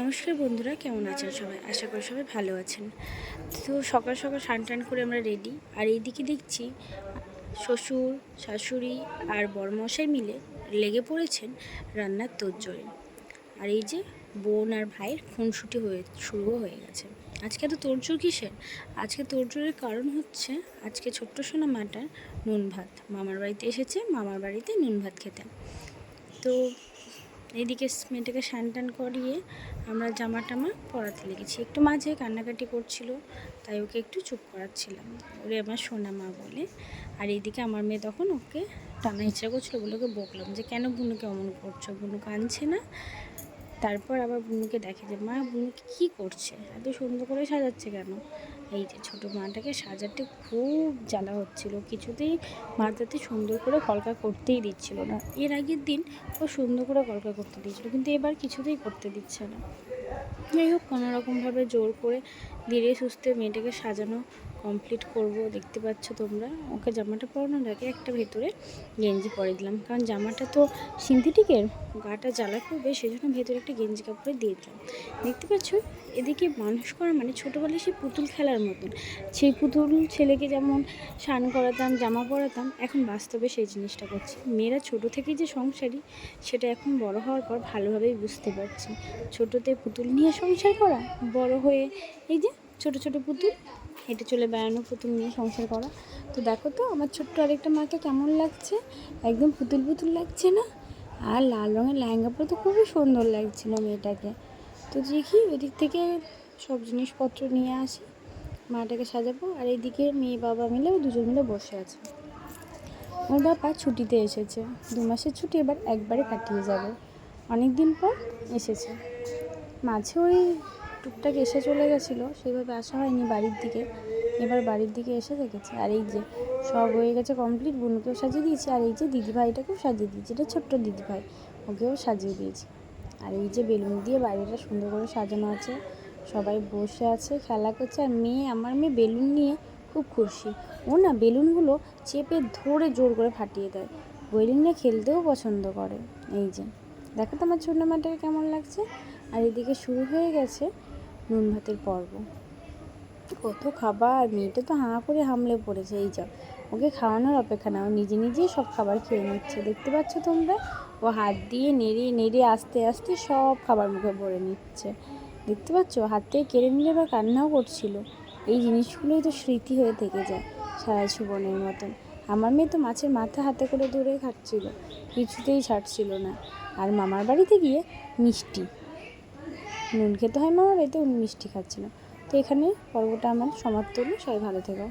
নমস্কার বন্ধুরা, কেমন আছেন সবাই? আশা করি সবাই ভালো আছেন। তো সকাল সকাল স্নান টান করে আমরা রেডি আর এইদিকে দেখছি শ্বশুর, শাশুড়ি আর বড়মশাই মিলে লেগে পড়েছেন রান্নার তোড়জোড়ে আর এই যে বোন আর ভাইয়ের খুনসুটি হয়ে শুরু হয়ে গেছে। আজকে তো তোড়জোড় কিসের? আজকে তোড়জোড়ের কারণ হচ্ছে আজকে ছোট্ট সোনা মাটার নুন ভাত। মামার বাড়িতে এসেছে, মামার বাড়িতে নুন ভাত খেতে। তো এইদিকে মেয়েটাকে স্নান টান করিয়ে আমরা জামা টামা পরাতে লেগেছি। একটু মাঝে কান্নাকাটি করছিল, তাই ওকে একটু চুপ করাচ্ছিলাম। ওরে আমার সোনা মা বলে। আর এইদিকে আমার মেয়ে তখন ওকে টানা ইচ্ছা করছিল বলে ওকে বকলাম যে, কেন বুনুকে অমন করছ? বুনু কাঁদছে না? তারপর আবার বুনুকে দেখে যে, মা বুনুকে কী করছে? এত সুন্দর করে সাজাচ্ছে কেন? এই যে ছোটো মাটাকে সাজাতে খুব জ্বালা হচ্ছিল। কিছুতেই মাথাতে সুন্দর করে কলকা করতেই দিচ্ছিল না। এর আগের দিন ও সুন্দর করে কলকা করতে দিয়েছিল, কিন্তু এবার কিছুতেই করতে দিচ্ছে না। যাই হোক, কোনোরকমভাবে জোর করে ধীরে সুস্থে মেয়েটাকে সাজানো কমপ্লিট করব, দেখতে পাচ্ছ তোমরা। ওকে জামাটা পরানোর আগে একটা ভেতরে গেঞ্জি পরে দিলাম, কারণ জামাটা তো সিনথেটিকের, গাটা জ্বালা করবে সেই জন্য ভেতরে একটা গেঞ্জি কাপড়ে দিয়ে দিলাম। দেখতে পাচ্ছ, এদিকে মানুষ করা মানে ছোটোবেলায় সেই পুতুল খেলার মতন। সেই পুতুল ছেলেকে যেমন স্নান করাতাম, জামা পরাতাম, এখন বাস্তবে সেই জিনিসটা করছি। মেয়েরা ছোটো থেকেই যে সংসারী, সেটা এখন বড় হওয়ার পর ভালোভাবেই বুঝতে পারছি। ছোটোতে পুতুল নিয়ে সংসার করা, বড় হয়ে এই যে ছোট ছোট পুতুল। হেঁটে চলে বেড়ানো পুতুল নিয়ে সংসার করা। তো দেখো তো, আমার ছোট্ট আরেকটা মাকে কেমন লাগছে? একদম পুতুল পুতুল লাগছে না? আর লাল রঙের লেহেঙ্গা পরে তো খুবই সুন্দর লাগছিল মেয়েটাকে। তো দেখি ওদিক থেকে সব জিনিসপত্র নিয়ে আসি, মাটাকে সাজাবো। আর এইদিকে মেয়ে বাবা মিলে দুজন মিলে বসে আছে। ওর বাবা ছুটিতে এসেছে। দু মাসের ছুটি, এবার একবারে কাটিয়ে যাবে। অনেক দিন পর এসেছে। মাঝে ওই টুকটাক এসে চলে গেছিল সেভাবে আসা হয়নি বাড়ির দিকে। এবার বাড়ির দিকে এসে দেখেছে, আর এই যে সব হয়ে গেছে কমপ্লিট বোনকেও সাজিয়ে দিয়েছি, আর এই যে দিদিভাইটাকেও সাজিয়ে দিয়েছি, এটা ছোট্ট দিদিভাই, ওকেও সাজিয়ে দিয়েছি। আর এই যে বেলুন দিয়ে বাড়িটা সুন্দর করে সাজানো আছে, সবাই বসে আছে, খেলা করছে, আর মেয়ে, আমার মেয়ে বেলুন নিয়ে খুব খুশি। ও না, বেলুনগুলো চেপে ধরে জোর করে ফাটিয়ে দেয়। বেলুন নিয়ে খেলতেও পছন্দ করে। এই যে, দেখো তো আমার ছোটো মাটাকে কেমন লাগছে? আর এদিকে শুরু হয়ে গেছে নুন ভাতের পর্ব। কত খাবার? মেয়েটা তো হাঁ করে হামলে পড়েছে, এই যা। ওকে খাওয়ানোর অপেক্ষা না, ও নিজে নিজেই সব খাবার খেয়ে নিচ্ছে। দেখতে পাচ্ছ তোমরা? ও হাত দিয়ে নেড়ে নেড়ে আস্তে আস্তে সব খাবার মুখে ভরে নিচ্ছে। দেখতে পাচ্ছ? হাত থেকে কেড়ে নিলে আবার কান্নাও করছিল। এই জিনিসগুলোই তো স্মৃতি হয়ে থেকে যায় সারা জীবনের মতন। আমার মেয়ে তো মাছের মাথা হাতে করে ধরে খাচ্ছিল, কিছুতেই ছাড়ছিল না। আর মামার বাড়িতে গিয়ে মিষ্টি নুন খেতে হয় মামার বাড়িতে উনি মিষ্টি খাচ্ছিল তো এখানে পর্বটা আমার সমাপ্ত হলো, সবাই ভালো থেকো।